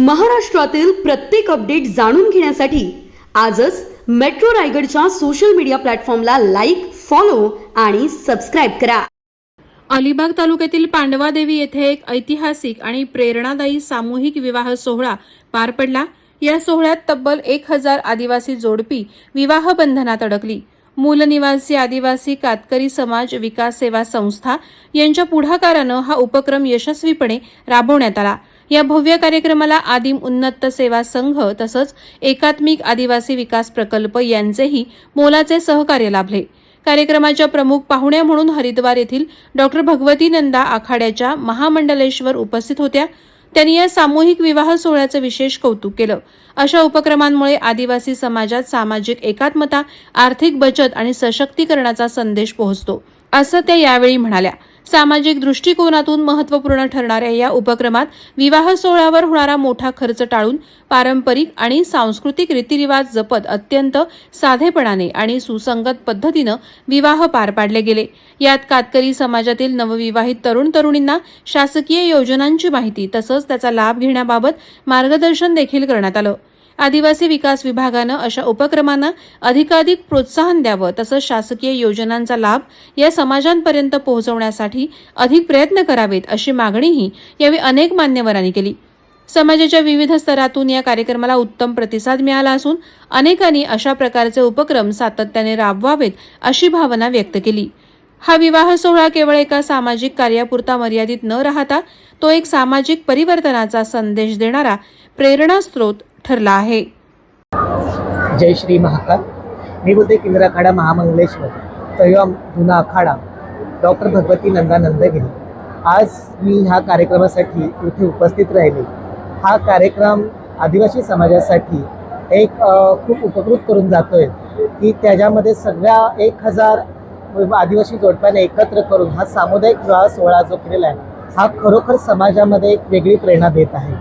महाराष्ट्रातील प्रत्येक अपडेट जाणून घेण्यासाठी आजच मेट्रो रायगडच्या सोशल मीडिया प्लॅटफॉर्मला लाईक फॉलो आणि सबस्क्राईब करा. अलिबाग तालुक्यातील पांडवादेवी येथे एक ऐतिहासिक आणि प्रेरणादायी सामूहिक विवाह सोहळा पार पडला. या सोहळ्यात तब्बल एक हजार आदिवासी जोडपी विवाह बंधनात अडकली. मूलनिवासी आदिवासी कातकरी समाज विकास सेवा संस्था यांच्या पुढाकारानं हा उपक्रम यशस्वीपणे राबवण्यात आला. या भव्य कार्यक्रमाला आदिम उन्नत सेवा संघ तसंच एकात्मिक आदिवासी विकास प्रकल्प यांचेही मोलाचे सहकार्य लाभले. कार्यक्रमाच्या प्रमुख पाहुण्या म्हणून हरिद्वार येथील डॉक्टर भगवती नंदा आखाड्याच्या महामंडलेश्वर उपस्थित होत्या. त्यांनी या सामूहिक विवाह सोहळ्याचं विशेष कौतुक केलं. अशा उपक्रमांमुळे आदिवासी समाजात सामाजिक एकात्मता आर्थिक बचत आणि सशक्तीकरणाचा संदेश पोहोचतो असं त्या यावेळी म्हणाल्या. सामाजिक दृष्टिकोनातून महत्त्वपूर्ण ठरणाऱ्या या उपक्रमात विवाह सोहळ्यावर होणारा मोठा खर्च टाळून पारंपरिक आणि सांस्कृतिक रीतिरिवाज जपत अत्यंत साधेपणाने आणि सुसंगत पद्धतीनं विवाह पार पाडले गेले. यात कातकरी समाजातील नवविवाहित तरुण तरुणींना शासकीय योजनांची माहिती तसंच त्याचा लाभ घेण्याबाबत मार्गदर्शन देखील करण्यात आलं. आदिवासी विकास विभागानं अशा उपक्रमांना अधिकाधिक प्रोत्साहन द्यावं तसंच शासकीय योजनांचा लाभ या समाजांपर्यंत पोहोचवण्यासाठी अधिक प्रयत्न करावेत अशी मागणीही यावेळी अनेक मान्यवरांनी केली. समाजाच्या विविध स्तरातून या कार्यक्रमाला उत्तम प्रतिसाद मिळाला असून अनेकांनी अशा प्रकारचे उपक्रम सातत्याने राबवावेत अशी भावना व्यक्त केली. हा विवाह सोहळा केवळ एका सामाजिक कार्यापुरता मर्यादित न राहता तो एक सामाजिक परिवर्तनाचा संदेश देणारा प्रेरणास्त्रोत ठरला आहे. जय श्री महाकाल. मी बोलते केंद्र महामंगलेश्वर. तयम जुना अखाडा डॉक्टर भगवती नंदा नंदगिरी आज मी ह्या कार्यक्रमासाठी इथे उपस्थित राहिले. हा कार्यक्रम आदिवासी समाजासाठी एक खूप उपकृत करून जातो आहे की त्याच्यामध्ये सगळ्या एक हजार आदिवासी जोडप्याने एकत्र करून हा सामुदायिक विवाह सोहळा जो केलेला आहे हा खरोखर समाजामध्ये एक वेगळी प्रेरणा देत आहे.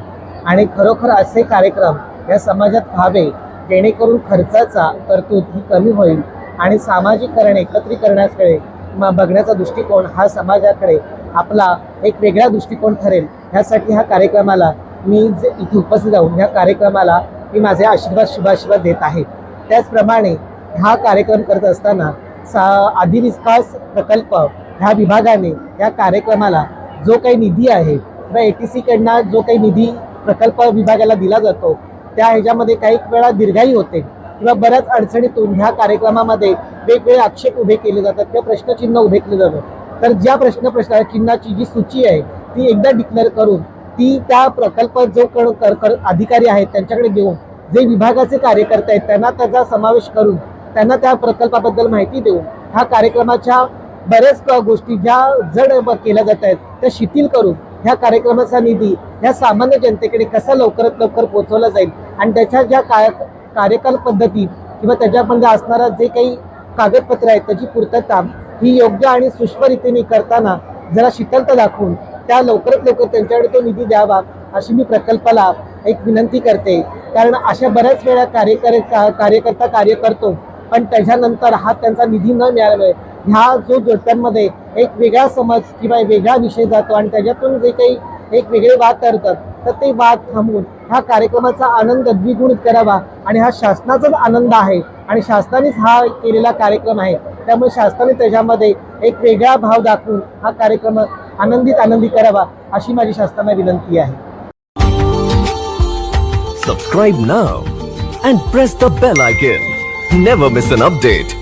आणि खरोखर असे कार्यक्रम या समाजात व्हावे जेणेकरून खर्चाचा तरतूद ही कमी होईल आणि सामाजिककरण एकत्रीकरणाकडे बघण्याचा दृष्टिकोन हा समाजाकडे आपला एक वेगळा दृष्टिकोन ठरेल. ह्यासाठी ह्या कार्यक्रमाला मी जे इथे उपस्थित राहून ह्या कार्यक्रमाला मी माझे आशीर्वाद शुभाशीर्वाद देत आहे. त्याचप्रमाणे हा कार्यक्रम करत असताना सा आदिविकास प्रकल्प ह्या विभागाने या कार्यक्रमाला जो काही निधी आहे किंवा ए टी सीकडनं जो काही निधी प्रकल्प विभागाला दिला जातो त्या ह्याच्यामध्ये काही वेळा दीर्घाई होते किंवा बऱ्याच अडचणीतून ह्या कार्यक्रमामध्ये वेगवेगळे आक्षेप उभे केले जातात किंवा प्रश्नचिन्ह उभे केले जातात. तर ज्या प्रश्न प्रश्न चिन्हाची जी सूची आहे ती एकदा डिक्लेअर करून ती त्या प्रकल्प जो कर, कर कर अधिकारी आहेत त्यांच्याकडे घेऊन जे विभागाचे कार्यकर्ते आहेत त्यांना त्याचा समावेश करून त्यांना त्या प्रकल्पाबद्दल माहिती देऊन ह्या कार्यक्रमाच्या बऱ्याच गोष्टी ज्या जड केल्या जात आहेत त्या शिथिल करून ह्या कार्यक्रमाचा निधी ह्या सामान्य जनतेकडे कसा लवकरात लवकर पोहोचवला जाईल? आणि त्याच्या ज्या काय कार्यकाल पद्धती किंवा त्याच्यामध्ये असणारा जे काही कागदपत्र आहेत त्याची पूर्तता ही योग्य आणि सूक्ष्मरीतीने करताना जरा शीतलता दाखवून त्या लवकरात लवकर त्यांच्याकडे तो निधी द्यावा अशी मी प्रकल्पाला एक विनंती करते. कारण अशा बऱ्याच वेळा कार्यकर का- कार्यकर्ता कार्य करतो पण त्याच्यानंतर हा त्यांचा निधी न मिळाल्यामुळे ह्या जो जोडप्यांमध्ये एक वेगळा समज किंवा वेगळा विषय जातो आणि त्याच्यातून जे काही एक वेगळे वाद करतात तर ते वाद थांबवून ह्या कार्यक्रमाचा आनंद द्विगुणित करावा आणि हा शासनाचाच आनंद आहे आणि शासनानेच हा केलेला कार्यक्रम आहे. त्यामुळे शासनाने त्याच्यामध्ये एक वेगळा भाव दाखवून हा कार्यक्रम आनंदित आनंदी करावा अशी माझी शासनाला विनंती आहे. Subscribe now and press the bell icon never miss an update